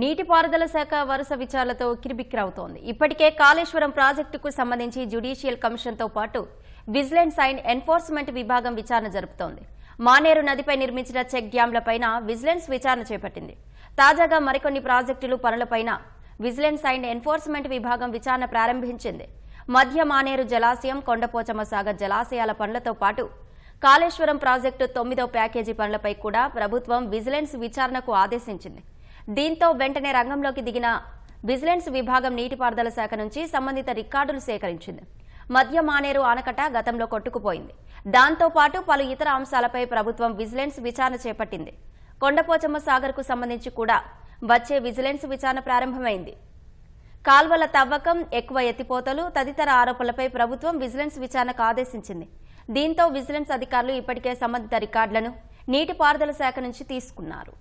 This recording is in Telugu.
నీటిపారుదల శాఖ వరుస విచారణతో కిరిబిక్రవుతోంది. ఇప్పటికే కాళేశ్వరం ప్రాజెక్టుకు సంబంధించి జ్యుడిషియల్ కమిషన్తో పాటు విజిలెన్స్ అండ్ ఎన్ఫోర్స్మెంట్ విభాగం విచారణ జరుపుతోంది. మానేరు నదిపై నిర్మించిన చెక్ డ్యాంలపైన విజిలెన్స్ విచారణ చేపట్టింది. తాజాగా మరికొన్ని ప్రాజెక్టులు పనులపైన విజిలెన్స్ అండ్ ఎన్ఫోర్స్మెంట్ విభాగం విచారణ ప్రారంభించింది. మధ్య మానేరు జలాశయం కొండపోచమ్మ సాగర్ జలాశయాల పనులతో పాటు కాళేశ్వరం ప్రాజెక్టు తొమ్మిదో ప్యాకేజీ పనులపై కూడా ప్రభుత్వం విజిలెన్స్ విచారణకు ఆదేశించింది. దీంతో వెంటనే రంగంలోకి దిగిన విజిలెన్స్ విభాగం నీటిపారుదల శాఖ నుంచి సంబంధిత రికార్డులు సేకరించింది. మధ్య మానేరు ఆనకట్ట గతంలో కొట్టుకుపోయింది. దాంతో పాటు పలు ఇతర అంశాలపై ప్రభుత్వం విజిలెన్స్ విచారణ చేపట్టింది. కొండపోచమ్మ సాగర్కు సంబంధించి కూడా వచ్చే విజిలెన్స్ విచారణ ప్రారంభమైంది. కాల్వల తవ్వకం ఎక్కువ ఎత్తిపోతలు తదితర ఆరోపణలపై ప్రభుత్వం విజిలెన్స్ విచారణకు ఆదేశించింది. దీంతో విజిలెన్స్ అధికారులు ఇప్పటికే సంబంధిత రికార్డులను నీటిపారుదల శాఖ నుంచి తీసుకున్నారు.